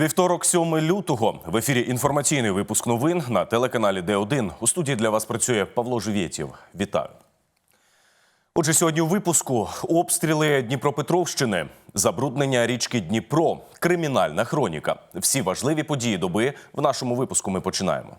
Вівторок, 7 лютого. В ефірі інформаційний випуск новин на телеканалі Д1. У студії для вас працює Павло Живєтєв. Вітаю. Отже, сьогодні у випуску обстріли Дніпропетровщини, забруднення річки Дніпро, кримінальна хроніка. Всі важливі події доби в нашому випуску ми починаємо.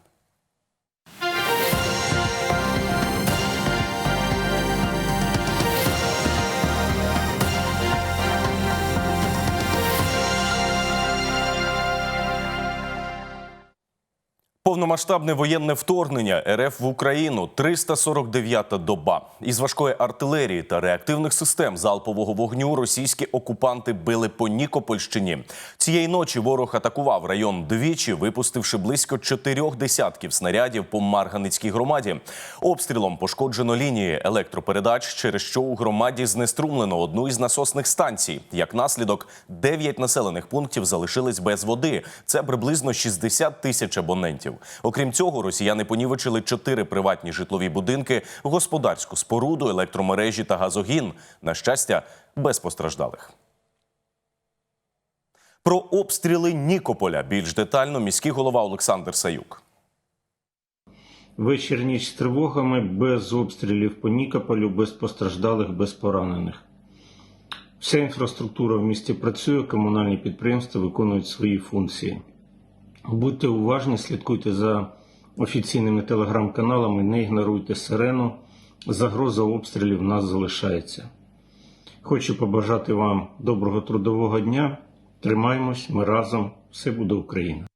Повномасштабне воєнне вторгнення РФ в Україну 349-та доба. Із важкої артилерії та реактивних систем залпового вогню російські окупанти били по Нікопольщині. Цієї ночі ворог атакував район двічі, випустивши близько чотирьох десятків снарядів по Марганицькій громаді. Обстрілом пошкоджено лінії електропередач, через що у громаді знеструмлено одну із насосних станцій. Як наслідок, дев'ять населених пунктів залишились без води. Це приблизно 60 тисяч абонентів. Окрім цього, росіяни понівечили чотири приватні житлові будинки, господарську споруду, електромережі та газогін. На щастя, без постраждалих. Про обстріли Нікополя більш детально міський голова Олександр Саюк. Ніч з тривогами, без обстрілів по Нікополю, без постраждалих, без поранених. Вся інфраструктура в місті працює, комунальні підприємства виконують свої функції. Будьте уважні, слідкуйте за офіційними телеграм-каналами, не ігноруйте сирену. Загроза обстрілів нас залишається. Хочу побажати вам доброго трудового дня. Тримаємось, ми разом, все буде Україна.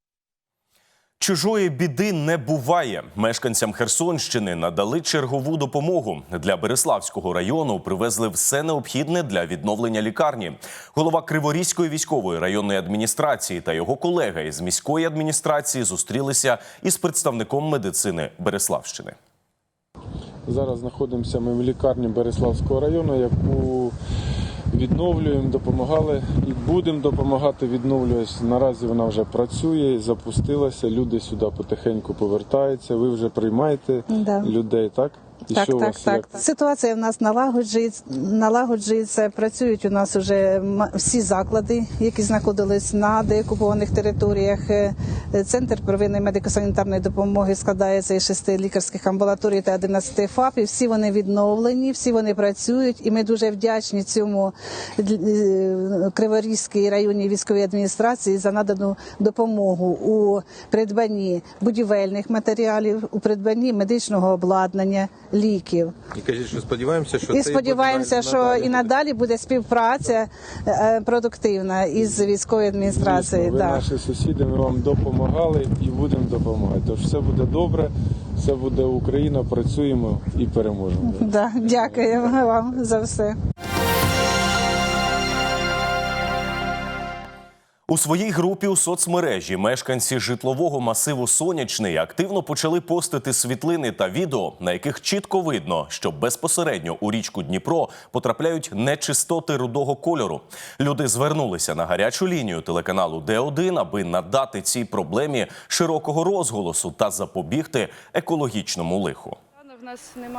Чужої біди не буває. Мешканцям Херсонщини надали чергову допомогу. Для Береславського району привезли все необхідне для відновлення лікарні. Голова Криворізької військової районної адміністрації та його колега із міської адміністрації зустрілися із представником медицини Береславщини. Зараз знаходимося ми в лікарні Береславського району, яку відновлюємо, допомагали і будемо допомагати відновлюватися. Наразі вона вже працює, запустилася. Люди сюди потихеньку повертаються. Ви вже приймаєте Да. людей, так? І Так, що так, вас так. як? Ситуація в нас налагоджується, налагоджується. Працюють у нас вже всі заклади, які знаходились на деокупованих територіях. Е, Центр первинної медико-санітарної допомоги складається із шести лікарських амбулаторій та 11 ФАПів. Всі вони відновлені, всі вони працюють, і ми дуже вдячні цьому е, Криворізькій районній військовій адміністрації за надану допомогу у придбанні будівельних матеріалів, у придбанні медичного обладнання, ліків. І кажіть, що сподіваємося, що І сподіваємося, буде що надалі. і надалі буде співпраця е, продуктивна із військовою адміністрацією. Ви Да. наші сусіди, ми вам допомагали і будемо допомагати. Тож все буде добре, все буде Україна, працюємо і переможемо. Да. Дякуємо вам за все. У своїй групі у соцмережі мешканці житлового масиву Сонячний активно почали постити світлини та відео, на яких чітко видно, що безпосередньо у річку Дніпро потрапляють нечистоти рудого кольору. Люди звернулися на гарячу лінію телеканалу Д1, аби надати цій проблемі широкого розголосу та запобігти екологічному лиху.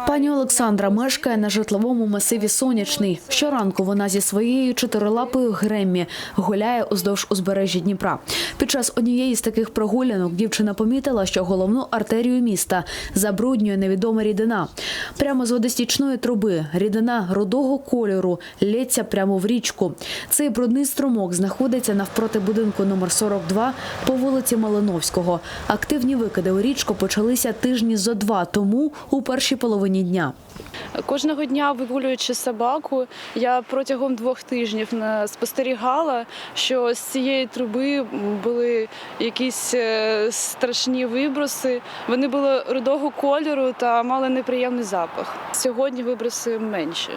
Пані Олександра мешкає на житловому масиві Сонячний. Щоранку вона зі своєю чотирилапою Греммі гуляє уздовж узбережжя Дніпра. Під час однієї з таких прогулянок дівчина помітила, що головну артерію міста забруднює невідома рідина. Прямо з водостічної труби рідина рудого кольору лється прямо в річку. Цей брудний струмок знаходиться навпроти будинку номер 42 по вулиці Малиновського. Активні викиди у річку почалися тижні зо два тому у першій половині дня. Кожного дня вигулюючи собаку, я протягом двох тижнів спостерігала, що з цієї труби були якісь е, страшні виброси. Вони були рудого кольору та мали неприємний запах. Сьогодні виброси менші.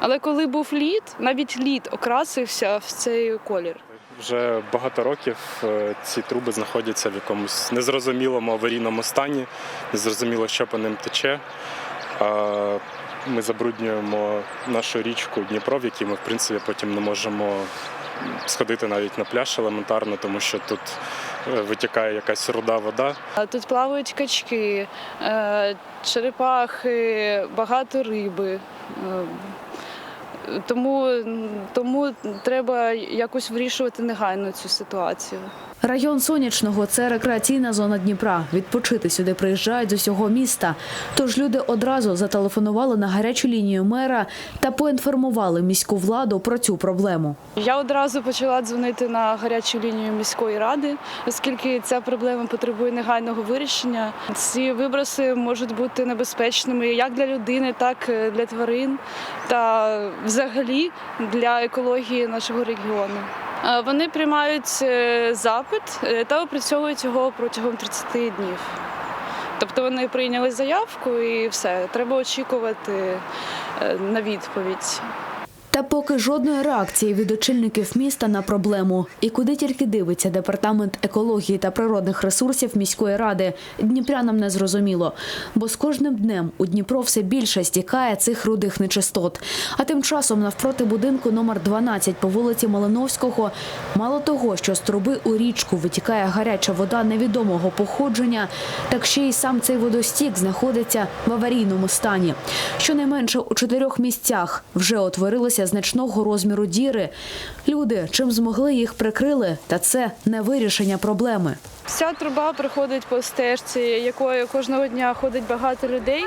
Але коли був лід, навіть лід окрасився в цей колір. Вже багато років е, ці труби знаходяться в якомусь незрозумілому аварійному стані, незрозуміло, що по ним тече. Ми забруднюємо нашу річку Дніпро, в якій ми в принципі потім не можемо сходити навіть на пляж елементарно, тому що тут е, витікає якась руда вода. Тут плавають качки, е, черепахи, багато риби. Тому, тому треба якось вирішувати негайно цю ситуацію. Район сонячного це рекреаційна зона Дніпра. Відпочити сюди приїжджають з усього міста. Тож люди одразу зателефонували на гарячу лінію мера та поінформували міську владу про цю проблему. Я одразу почала дзвонити на гарячу лінію міської ради, оскільки ця проблема потребує негайного вирішення. Ці виброси можуть бути небезпечними як для людини, так і для тварин та взагалі для екології нашого регіону. Вони приймають е, запит е, та опрацьовують його протягом 30 днів. Тобто вони прийняли заявку і все, треба очікувати е, на відповідь. Та поки жодної реакції від очільників міста на проблему. І куди тільки дивиться департамент екології та природних ресурсів міської ради, дніпрянам не зрозуміло. Бо з кожним днем у Дніпро все більше стікає цих рудих нечистот. А тим часом навпроти будинку номер 12 по вулиці Малиновського мало того, що з труби у річку витікає гаряча вода невідомого походження, так ще й сам цей водостік знаходиться в аварійному стані. Щонайменше у чотирьох місцях вже утворилися значного розміру діри. Люди чим змогли їх прикрили, та це не вирішення проблеми. Ця труба проходить по стежці, якою кожного дня ходить багато людей.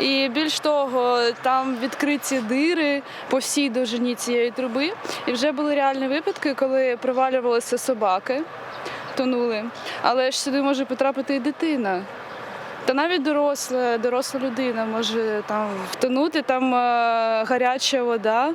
І більш того, там відкриті дири по всій довжині цієї труби. І вже були реальні випадки, коли провалювалися собаки, тонули. Але ж сюди може потрапити і дитина. Та навіть доросла, доросла людина може там втонути, там е, гаряча вода,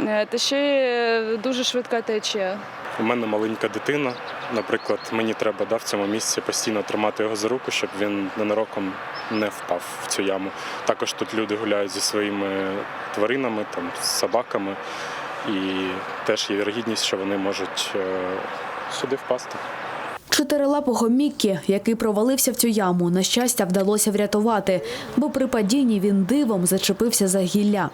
е, та ще дуже швидка течія. У мене маленька дитина. Наприклад, мені треба да, в цьому місці постійно тримати його за руку, щоб він ненароком не впав в цю яму. Також тут люди гуляють зі своїми тваринами, там, з собаками, і теж є вірогідність, що вони можуть е, сюди впасти. Чотирилапого Міккі, який провалився в цю яму, на щастя, вдалося врятувати, бо при падінні він дивом зачепився за гілля.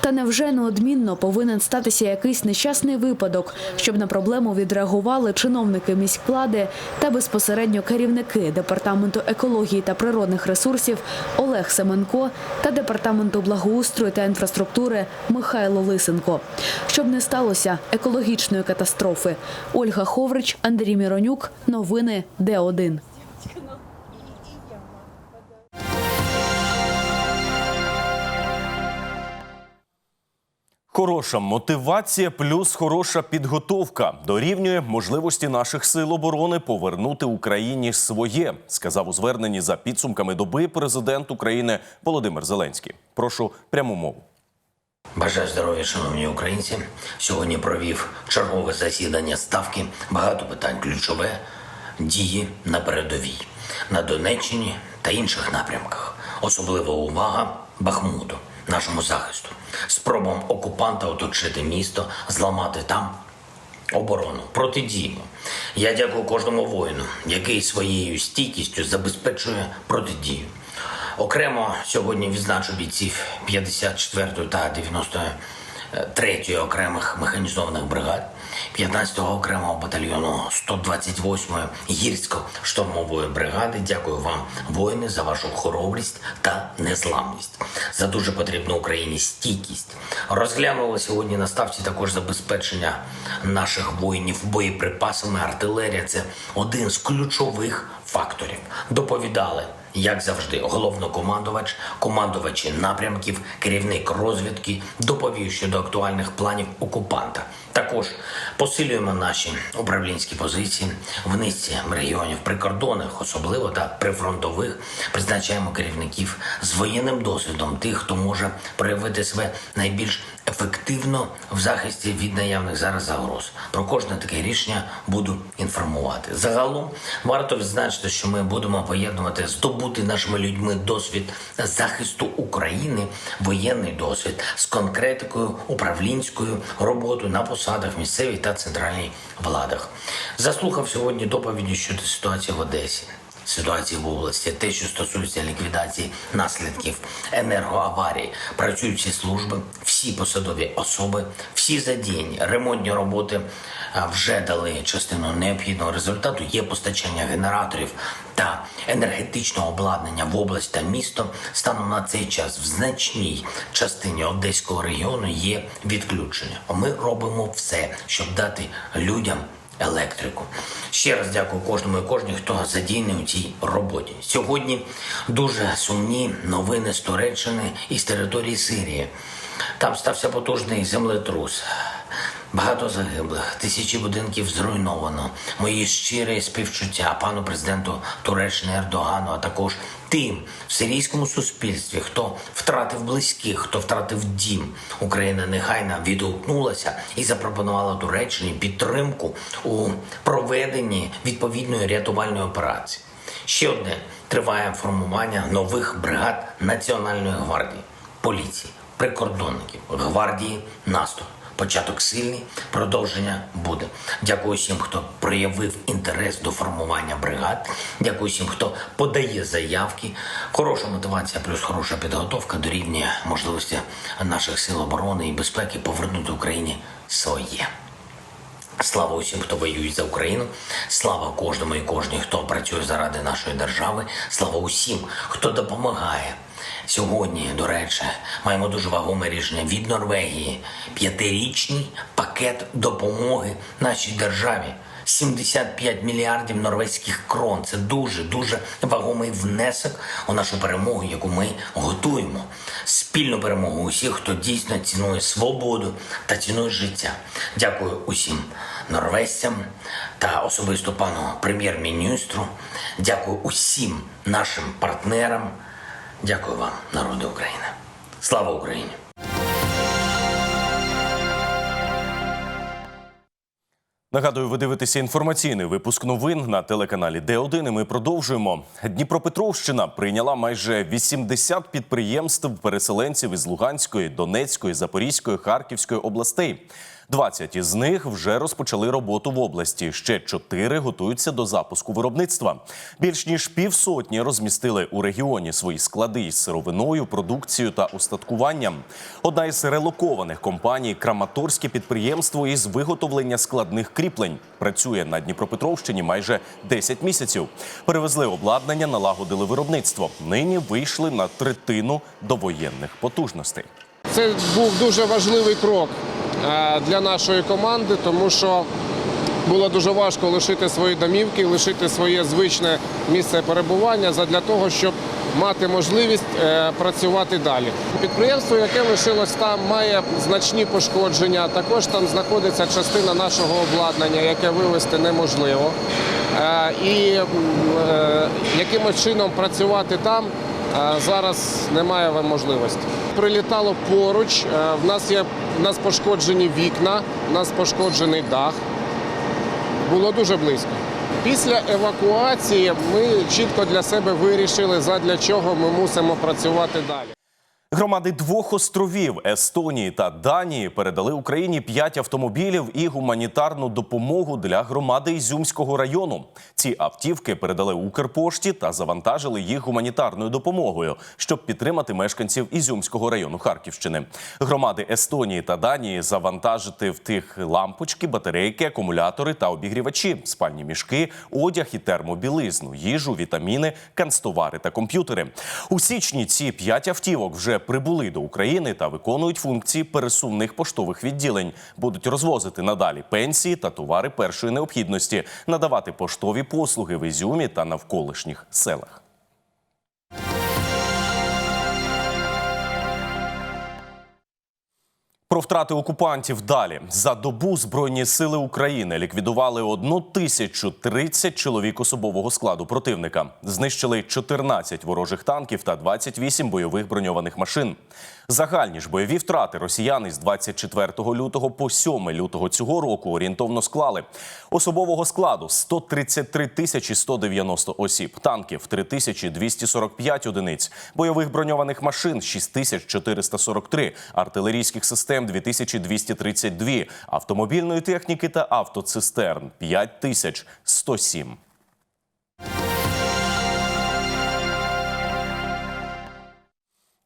Та невже неодмінно повинен статися якийсь нещасний випадок, щоб на проблему відреагували чиновники міськвлади та безпосередньо керівники департаменту екології та природних ресурсів Олег Семенко та департаменту благоустрою та інфраструктури Михайло Лисенко. Щоб не сталося екологічної катастрофи. Ольга Ховрич, Андрій Міронюк. Новини Д1. Хороша мотивація плюс хороша підготовка дорівнює можливості наших сил оборони повернути Україні своє, сказав у зверненні за підсумками доби президент України Володимир Зеленський. Прошу пряму мову. Бажаю здоров'я, шановні українці. Сьогодні провів чергове засідання ставки. Багато питань ключове дії на передовій на Донеччині та інших напрямках. Особлива увага Бахмуту, нашому захисту, спробам окупанта оточити місто, зламати там оборону, протидіємо. Я дякую кожному воїну, який своєю стійкістю забезпечує протидію. Окремо сьогодні відзначу бійців 54 та 93 окремих механізованих бригад, 15-го окремого батальйону 128-ї гірсько-штурмової бригади. Дякую вам, воїни, за вашу хоробрість та незламність, за дуже потрібну Україні стійкість. Розглянули сьогодні на ставці також забезпечення наших воїнів боєприпасами. Артилерія це один з ключових факторів. Доповідали як завжди, головнокомандувач, командувачі напрямків, керівник розвідки доповів щодо актуальних планів окупанта. Також посилюємо наші управлінські позиції в низці регіонів прикордонних, особливо та прифронтових. Призначаємо керівників з воєнним досвідом, тих, хто може проявити себе найбільш ефективно в захисті від наявних зараз загроз. Про кожне таке рішення буду інформувати. Загалом варто відзначити, що ми будемо поєднувати здобути нашими людьми досвід захисту України, воєнний досвід з конкретикою управлінською роботою на посадах місцевій та центральній владах. Заслухав сьогодні доповіді щодо ситуації в Одесі. Ситуації в області, те, що стосується ліквідації наслідків енергоаварії, працюють всі служби, всі посадові особи, всі задіяні ремонтні роботи вже дали частину необхідного результату. Є постачання генераторів та енергетичного обладнання в область та місто. Станом на цей час в значній частині Одеського регіону є відключення. Ми робимо все, щоб дати людям електрику. Ще раз дякую кожному і кожній, хто задійний у цій роботі. Сьогодні дуже сумні новини з Туреччини і з території Сирії. Там стався потужний землетрус. Багато загиблих, тисячі будинків зруйновано. Мої щирі співчуття пану президенту Туреччини Ердогану, а також тим в сирійському суспільстві, хто втратив близьких, хто втратив дім. Україна негайно відгукнулася і запропонувала Туреччині підтримку у проведенні відповідної рятувальної операції. Ще одне триває формування нових бригад Національної гвардії, поліції, прикордонників, гвардії, наступ. Початок сильний, продовження буде. Дякую всім, хто проявив інтерес до формування бригад. Дякую всім, хто подає заявки. Хороша мотивація плюс хороша підготовка дорівнює можливості наших сил оборони і безпеки повернути Україні своє. Слава усім, хто воює за Україну. Слава кожному і кожній, хто працює заради нашої держави. Слава усім, хто допомагає. Сьогодні, до речі, маємо дуже вагоме рішення від Норвегії. П'ятирічний пакет допомоги нашій державі. 75 мільярдів норвезьких крон. Це дуже дуже вагомий внесок у нашу перемогу, яку ми готуємо. Спільну перемогу усіх, хто дійсно цінує свободу та цінує життя. Дякую усім норвезцям та особисто пану прем'єр-міністру. Дякую усім нашим партнерам. Дякую вам, народи України. Слава Україні! Нагадую, ви дивитеся інформаційний випуск новин на телеканалі Д1. І ми продовжуємо. Дніпропетровщина прийняла майже 80 підприємств переселенців із Луганської, Донецької, Запорізької, Харківської областей. 20 із них вже розпочали роботу в області. Ще 4 готуються до запуску виробництва. Більш ніж півсотні розмістили у регіоні свої склади із сировиною, продукцією та устаткуванням. Одна із релокованих компаній Краматорське підприємство із виготовлення складних кріплень працює на Дніпропетровщині майже 10 місяців. Перевезли обладнання, налагодили виробництво. Нині вийшли на третину довоєнних потужностей. Це був дуже важливий крок е, для нашої команди, тому що було дуже важко лишити свої домівки, лишити своє звичне місце перебування задля того, щоб мати можливість е, працювати далі. Підприємство, яке лишилось там, має значні пошкодження. Також там знаходиться частина нашого обладнання, яке вивезти неможливо. Е, І м, якимось чином працювати там Зараз немає можливості. Прилітало поруч. е, В нас є в нас пошкоджені вікна, в нас пошкоджений дах. Було дуже близько. Після евакуації ми чітко для себе вирішили, задля чого ми мусимо працювати далі. Громади двох островів Естонії та Данії передали Україні п'ять автомобілів і гуманітарну допомогу для громади Ізюмського району. Ці автівки передали Укрпошті та завантажили їх гуманітарною допомогою, щоб підтримати мешканців Ізюмського району Харківщини. Громади Естонії та Данії завантажити в тих лампочки, батарейки, акумулятори та обігрівачі, спальні мішки, одяг і термобілизну, їжу, вітаміни, канцтовари та комп'ютери. У січні ці п'ять автівок вже прибули до України та виконують функції пересувних поштових відділень. Будуть розвозити надалі пенсії та товари першої необхідності, надавати поштові послуги в Ізюмі та навколишніх селах. Про втрати окупантів далі за добу збройні сили України ліквідували 1030 чоловік особового складу противника. Знищили 14 ворожих танків та 28 бойових броньованих машин. Загальні ж бойові втрати росіяни з 24 лютого по 7 лютого цього року орієнтовно склали особового складу 133 тисячі 190 осіб, танків 3245 одиниць, бойових броньованих машин 6443, артилерійських систем 2232, автомобільної техніки та автоцистерн 5107.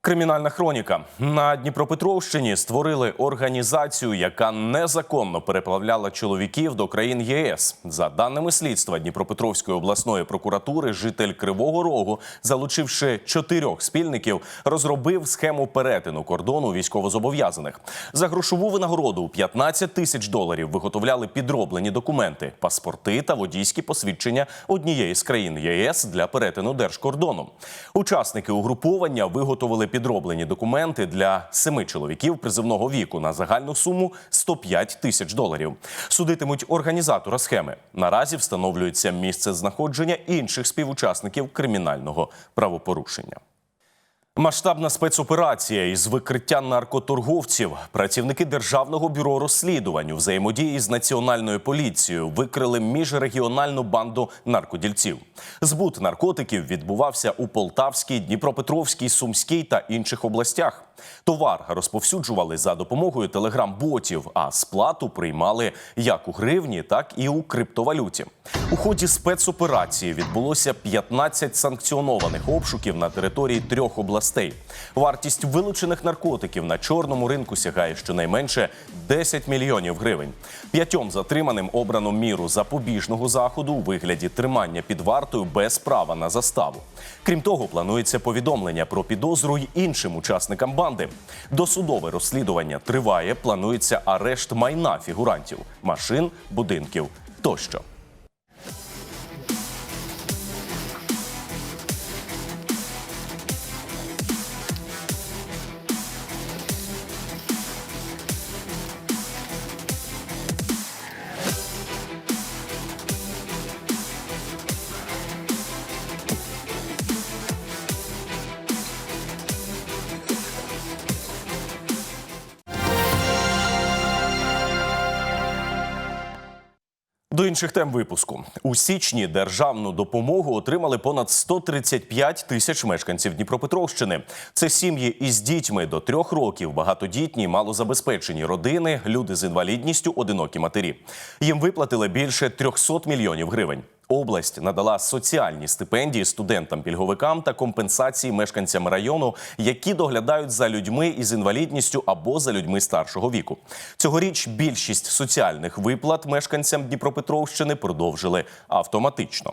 Кримінальна хроніка на Дніпропетровщині створили організацію, яка незаконно переплавляла чоловіків до країн ЄС. За даними слідства Дніпропетровської обласної прокуратури, житель Кривого Рогу, залучивши чотирьох спільників, розробив схему перетину кордону військовозобов'язаних. За грошову винагороду у 15 тисяч доларів виготовляли підроблені документи, паспорти та водійські посвідчення однієї з країн ЄС для перетину держкордону. Учасники угруповання виготовили підроблені документи для семи чоловіків призивного віку на загальну суму 105 тисяч доларів. Судитимуть організатора схеми. Наразі встановлюється місце знаходження інших співучасників кримінального правопорушення. Масштабна спецоперація із викриття наркоторговців. Працівники державного бюро розслідувань у взаємодії з національною поліцією викрили міжрегіональну банду наркодільців. Збут наркотиків відбувався у Полтавській, Дніпропетровській, Сумській та інших областях. Товар розповсюджували за допомогою телеграм-ботів, а сплату приймали як у гривні, так і у криптовалюті. У ході спецоперації відбулося 15 санкціонованих обшуків на території трьох областей. Вартість вилучених наркотиків на чорному ринку сягає щонайменше 10 мільйонів гривень. П'ятьом затриманим обрано міру запобіжного заходу у вигляді тримання під вартою без права на заставу. Крім того, планується повідомлення про підозру й іншим учасникам банди. Досудове розслідування триває. Планується арешт майна фігурантів, машин, будинків тощо. Інших тем випуску у січні державну допомогу отримали понад 135 тисяч мешканців Дніпропетровщини. Це сім'ї із дітьми до трьох років, багатодітні, малозабезпечені родини, люди з інвалідністю, одинокі матері. Їм виплатили більше 300 мільйонів гривень. Область надала соціальні стипендії студентам-пільговикам та компенсації мешканцям району, які доглядають за людьми із інвалідністю або за людьми старшого віку. Цьогоріч більшість соціальних виплат мешканцям Дніпропетровщини продовжили автоматично.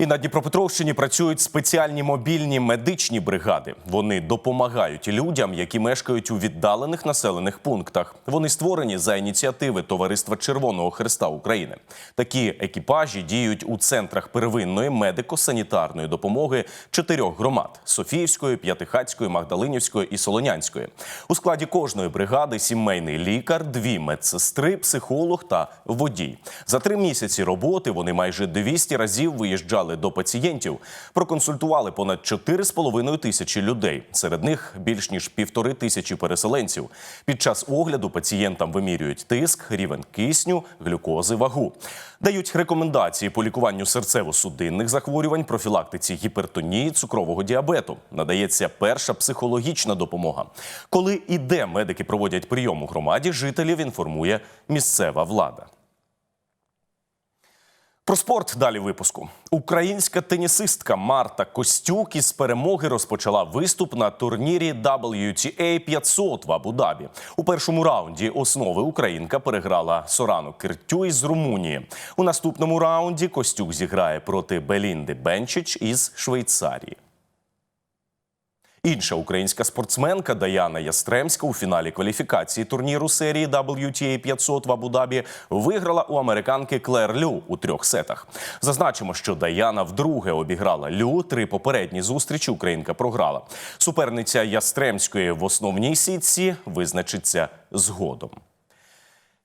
І на Дніпропетровщині працюють спеціальні мобільні медичні бригади. Вони допомагають людям, які мешкають у віддалених населених пунктах. Вони створені за ініціативи Товариства Червоного Христа України. Такі екіпажі діють у центрах первинної медико-санітарної допомоги чотирьох громад: Софіївської, П'ятихатської, Магдалинівської і Солонянської. У складі кожної бригади сімейний лікар, дві медсестри, психолог та водій. За три місяці роботи вони майже 200 разів виїжджали до пацієнтів, проконсультували понад 4,5 тисячі людей. Серед них більш ніж півтори тисячі переселенців. Під час огляду пацієнтам вимірюють тиск, рівень кисню, глюкози, вагу. Дають рекомендації по лікуванню серцево-судинних захворювань, профілактиці гіпертонії, цукрового діабету. Надається перша психологічна допомога. Коли і де медики проводять прийом у громаді, жителів інформує місцева влада. Про спорт далі випуску. Українська тенісистка Марта Костюк із перемоги розпочала виступ на турнірі WTA 500 в Абу-Дабі. У першому раунді основи українка переграла Сорану Киртю із Румунії. У наступному раунді Костюк зіграє проти Белінди Бенчич із Швейцарії. Інша українська спортсменка Даяна Ястремська у фіналі кваліфікації турніру серії WTA 500 в Абу-Дабі виграла у американки Клер Лю у трьох сетах. Зазначимо, що Даяна вдруге обіграла Лю. Три попередні зустрічі українка програла. Суперниця Ястремської в основній сітці визначиться згодом.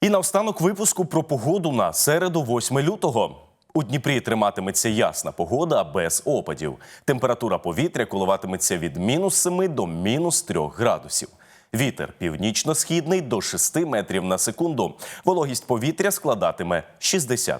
І наостанок випуску про погоду на середу, 8 лютого. У Дніпрі триматиметься ясна погода без опадів. Температура повітря коливатиметься від мінус 7 до мінус 3 градусів. Вітер північно-східний до 6 метрів на секунду. Вологість повітря складатиме 60%.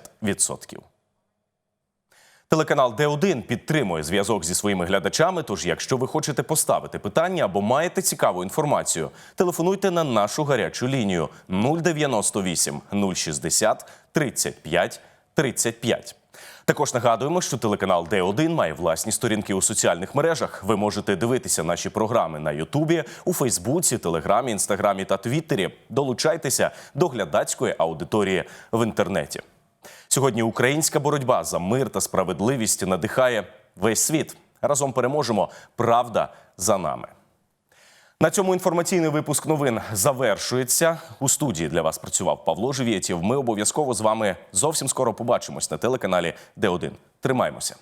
Телеканал Д1 підтримує зв'язок зі своїми глядачами. Тож, якщо ви хочете поставити питання або маєте цікаву інформацію, телефонуйте на нашу гарячу лінію 098 060 35 35. Також нагадуємо, що телеканал Д1 має власні сторінки у соціальних мережах. Ви можете дивитися наші програми на Ютубі, у Фейсбуці, Телеграмі, Інстаграмі та Твіттері. Долучайтеся до глядацької аудиторії в інтернеті. Сьогодні українська боротьба за мир та справедливість надихає весь світ. Разом переможемо. Правда за нами. На цьому інформаційний випуск новин завершується. У студії для вас працював Павло Живєтєв. Ми обов'язково з вами зовсім скоро побачимось на телеканалі Д1. Тримаймося.